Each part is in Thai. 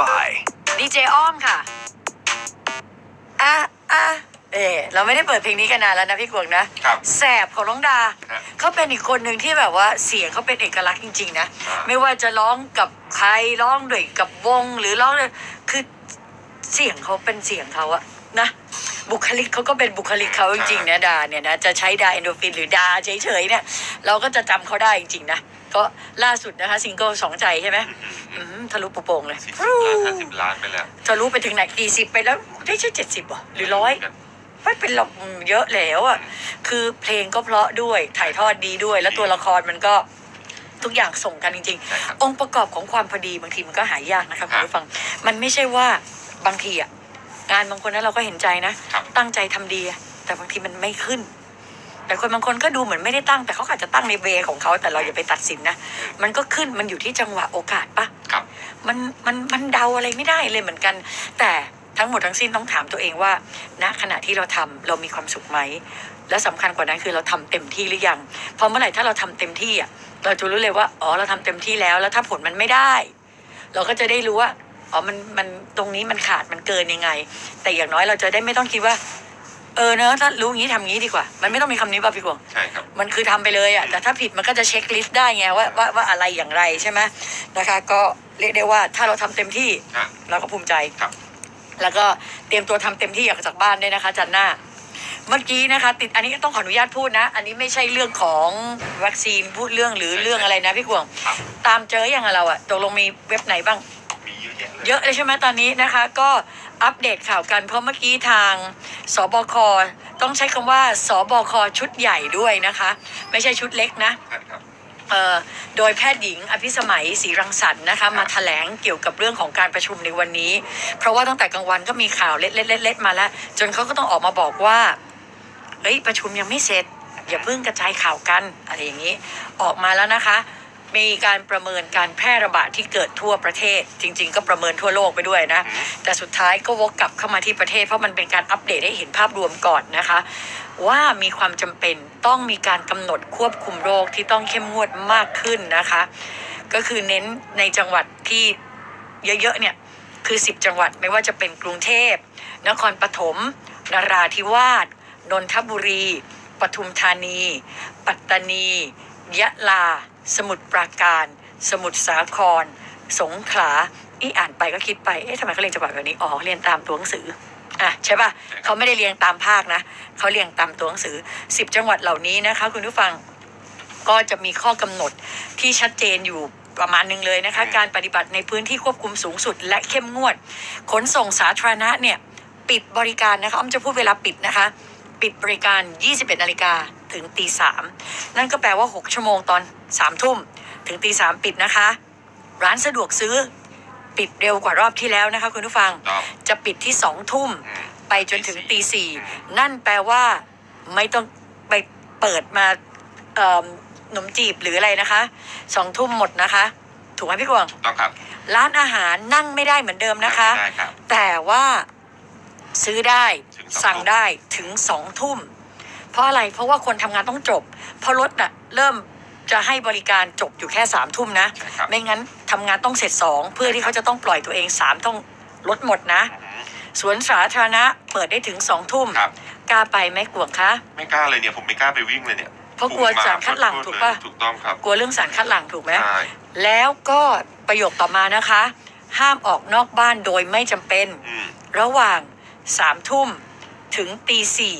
by ดีเจอ้อมค่ะ อะอะเออเราไม่ได้เปิดเพลงนี้กันนานแล้วนะพี่กวงนะครับ แสบของน้องดา ครับ เขาเป็นอีกคนหนึ่งที่แบบว่าเสียงเขาเป็นเอกลักษณ์จริง ๆ นะอ่าไม่ว่าจะร้องกับใครร้องด้วยกับวงหรือร้องด้วยคือเสียงเขาเป็นเสียงเขาอะนะ บุคลิกเขาก็เป็นบุคลิกเขาจริงๆนะดาเนี่ยนะจะใช้ดาเอนโดฟินหรือดาเฉยๆเนี่ย เราก็จะจำเขาได้จริงๆนะ ก็ล่าสุดนะคะซิงเกิลสองใจใช่ไหมอืมทะลุปุโป่งเลยสี่สิบล้านห้าสิบล้านไปแล้วทะลุไปถึงไหนกี่สิบไปแล้วได้ใช่เจ็ดสิบหรือร้อยไม่เป็นหรอกอืมเยอะแล้วอะคือเพลงก็เพราะด้วยถ่ายทอดดีด้วย แล้วตัวละครมันก็ทุกอย่างส่งกันจริงใช่ครับๆองค์ประกอบของความพอดีบางทีมันก็หายากนะคะครัคุบณผู้ฟัง มันไม่ใช่ว่าบางทีอะงานบางคนนั้นเราก็เห็นใจนะครับตั้งใจทำดีอะแต่บางทีมันไม่ขึ้น แต่คนบางคนก็ดูเหมือนไม่ได้ตั้ง แต่เขาอาจจะตั้งในเวของเขาแต่เราอย่าไปตัดสินนะ มันก็ขึ้นมันอยู่ที่จังหวะโอกาสปะครับ มันมันมันเดาอะไรไม่ได้เลยเหมือนกัน แต่ทั้งหมดทั้งสิ้นต้องถามตัวเองว่าณขณะที่เราทำเรามีความสุขไหมและสำคัญกว่านั้นคือเราทำเต็มที่หรือยังเพราะเมื่อไหร่ถ้าเราทำเต็มที่อะเราจะรู้เลยว่าอ๋อเราทำเต็มที่แล้ว แล้วถ้าผลมันไม่ได้ เราก็จะได้รู้ว่าอ๋อมันมันตรงนี้มันขาดมันเกินยังไง แต่อย่างน้อยเราจะได้ไม่ต้องคิดว่าเออเนอะถ้ารู้อย่างนี้ทำงี้ดีกว่า มันไม่ต้องมีคำนี้ป่ะพี่กวงใช่ครับ มันคือทำไปเลยอะแต่ถ้าผิดมันก็จะเช็คลิสต์ได้ไงว่าว่าว่าอะไรอย่างไรใช่ไหมนะคะ ก็เรียกได้ว่าถ้าเราทำเต็มที่อะเราก็ภูมิใจ ครับ แล้วก็เตรียมตัวทำเต็มที่ออกจากบ้านด้วยนะคะจันหน้า เมื่อกี้นะคะ ติดอันนี้ก็ต้องขออนุญาตพูดนะ อันนี้ไม่ใช่เรื่องของวัคซีนพูดเรื่องหรือเรื่องอะไรนะพี่กวงครับ ตามเจออย่างเราอะตกลงมีเว็บไหนบ้างมี เยอะแยะเลยเยอะเลยใช่ไหมตอนนี้นะคะ ก็อัปเดตข่าวกันเพราะเมื่อกี้ทางสบคต้องใช้คำว่าสบคชุดใหญ่ด้วยนะคะ ไม่ใช่ชุดเล็กนะใช่ครับเอ่อโดยแพทย์หญิงอภิสมัยศรีรังสรรค์นะคะมาแถลงเกี่ยวกับเรื่องของการประชุมในวันนี้ เพราะว่าตั้งแต่กลางวันก็มีข่าวเล็ดๆๆๆมาแล้ว จนเขาก็ต้องออกมาบอกว่าเฮ้ยประชุมยังไม่เสร็จ อย่าเพิ่งกระจายข่าวกันอะไรอย่างนี้ ออกมาแล้วนะคะ มีการประเมินการแพร่ระบาดที่เกิดทั่วประเทศ จริง ๆ ก็ประเมินทั่วโลกไปด้วยนะ แต่สุดท้ายก็วกกลับเข้ามาที่ประเทศเพราะมันเป็นการอัปเดตให้เห็นภาพรวมก่อนนะคะ ว่ามีความจำเป็นต้องมีการกำหนดควบคุมโรคที่ต้องเข้มงวดมากขึ้นนะคะ ก็คือเน้นในจังหวัดที่เยอะๆเนี่ยคือ 10 จังหวัดไม่ว่าจะเป็นกรุงเทพ นครปฐมนราธิวาสนนทบุรี ปทุมธานี ปัตตานี ยะลา สมุทรปราการ สมุทรสาคร สงขลาอีอ่านไปก็คิดไป เอ๊ะทำไมเขาเรียนจังหวัดแบบนี้ อ๋อเรียนตามตัวหนังสือ อะใช่ป่ะเขาไม่ได้เรียงตามภาคนะ เขาเรียงตามตัวหนังสือ 10 จังหวัดเหล่านี้นะคะ คุณผู้ฟัง ก็จะมีข้อกำหนดที่ชัดเจนอยู่ประมาณหนึงเลยนะคะอืมการปฏิบัติในพื้นที่ควบคุมสูงสุด และเข้มงวด ขนส่งสาธารณะเนี่ย ปิดบริการนะคะอ้อมจะพูดเวลาปิดนะคะ ปิดบริการ 21นาฬิกาถึงตีสามนั่นก็แปลว่า 6 ชั่วโมงตอน3ทุ่มถึงตีสามปิดนะคะ ร้านสะดวกซื้อปิดเร็วกว่ารอบที่แล้วนะคะคุณผู้ฟังต้องจะปิดที่สองทุ่ม อืม ไปจนถึงตีสี่อืมนั่นแปลว่าไม่ต้องไปเปิดมาเอ่อขนมจีบหรืออะไรนะคะสองทุ่มหมดนะคะ ถูกไหมพี่กวาง ต้องครับร้านอาหารนั่งไม่ได้เหมือนเดิมนะคะ ได้ครับ แต่ว่า ซื้อได้ถึงสองทุ่มสั่งได้ถึงสองทุ่ม เพราะอะไรเพราะว่าคนทำงานต้องจบ เพราะรถน่ะเริ่มจะให้บริการจบอยู่แค่สามทุ่มนะใช่ครับไม่งั้นทำงานต้องเสร็จสองเพื่อที่เขาจะต้องปล่อยตัวเองสามต้องลดหมดนะอืมสวนสาธารณะเปิดได้ถึงสองทุ่มครับกล้าไปไหมกวงคะ ไม่กล้าเลยเนี่ยผมไม่กล้าไปวิ่งเลยเนี่ยเพราะกลัวสารคัดหลั่งถูกปะถูกต้องครับกลัวเรื่องสารคัดหลั่งถูกไหมใช่แล้วก็ประโยคต่อมานะคะ ห้ามออกนอกบ้านโดยไม่จำเป็นอืมระหว่าง สามทุ่มถึงตีสี่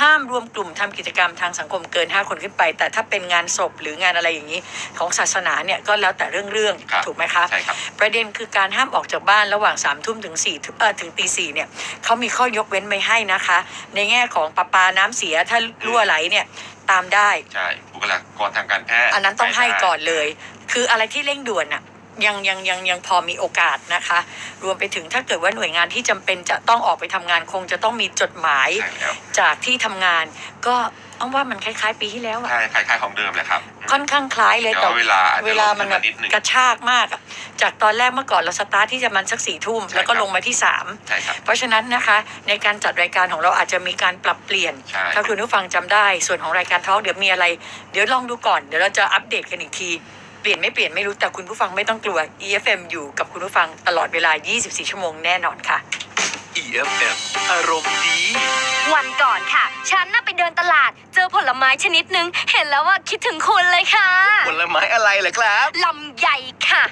ห้ามรวมกลุ่มทำกิจกรรมทางสังคมเกิน 5 คนขึ้นไป แต่ถ้าเป็นงานศพหรืองานอะไรอย่างนี้ของศาสนาเนี่ยก็แล้วแต่เรื่องเรื่องๆครับถูกไหมคะใช่ครับประเด็นคือการห้ามออกจากบ้านระหว่าง3ามทุ่มถึง4ี่เออถึงตีสี่เนี่ยเขามีข้อยกเว้นไว้ให้นะคะ ในแง่ของประปาน้ำเสียถ้ารั่วไหลเนี่ยตามได้ใช่บุคลากรทางการแพทย์อันนั้นต้องให้ไปได้ก่อนเลย คืออะไรที่เร่งด่วนอะ ยังยังยังยังพอมีโอกาสนะคะ รวมไปถึงถ้าเกิดว่าหน่วยงานที่จำเป็นจะต้องออกไปทำงานคงจะต้องมีจดหมายใช่แล้วจากที่ทำงาน ก็อ้อมว่ามันคล้ายๆ ปีที่แล้วอะใช่คล้ายๆของเดิมแหละครับ ค่อนข้างคล้ายเลยแต่ว่าเวลาอาจจะเวลามันลแบงบขึ้นมานิดนึงกระชากมากอะจากตอนแรกเมื่อก่อนเราสตาร์ทที่จะมันสักสี่ทุ่มใช่แล้วก็ครับลงมาที่สามใช่ครับเพราะฉะนั้นนะคะในการจัดรายการของเราอาจจะมีการปรับเปลี่ยนใช่ถ้าคุณผู้ฟังจำได้ ส่วนของรายการทอล์กเดี๋ยวมีอะไร เดี๋ยวลองดูก่อน เดี๋ยวเราจะอัปเดตกันอีกที เปลี่ยนไม่เปลี่ยนไม่รู้แต่คุณผู้ฟังไม่ต้องกลัว EFM อยู่กับคุณผู้ฟังตลอดเวลา 24 ชั่วโมงแน่นอนค่ะ EFM อารมณ์ดี วันก่อนค่ะ ฉันน่ะไปเดินตลาด เจอผลไม้ชนิดนึงเห็นแล้วว่าคิดถึงคุณเลยค่ะ ผลไม้อะไรเหรอครับลำใหญ่ค่ะ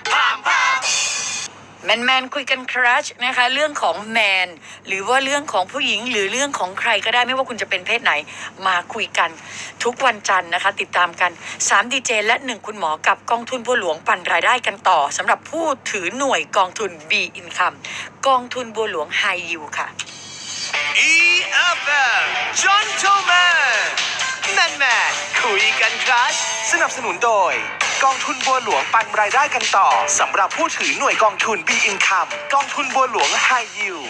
แมนแมนคุยกันครัชนะคะ เรื่องของแมน หรือว่าเรื่องของผู้หญิงหรือเรื่องของใครก็ได้ไม่ว่าคุณจะเป็นเพศไหน มาคุยกันทุกวันจันทร์นะคะ ติดตามกัน3ดีเจและ 1 คุณหมอกับกองทุนบัวหลวงปันรายได้กันต่อสำหรับผู้ถือหน่วยกองทุน B Income กองทุนบัวหลวง High Yield ค่ะ EFM Gentleman แมนแมนคุยกันครับสนับสนุนโดย กองทุนบัวหลวงปันรายได้กันต่อสำหรับผู้ถือหน่วยกองทุน B Income กองทุนบัวหลวง High Yield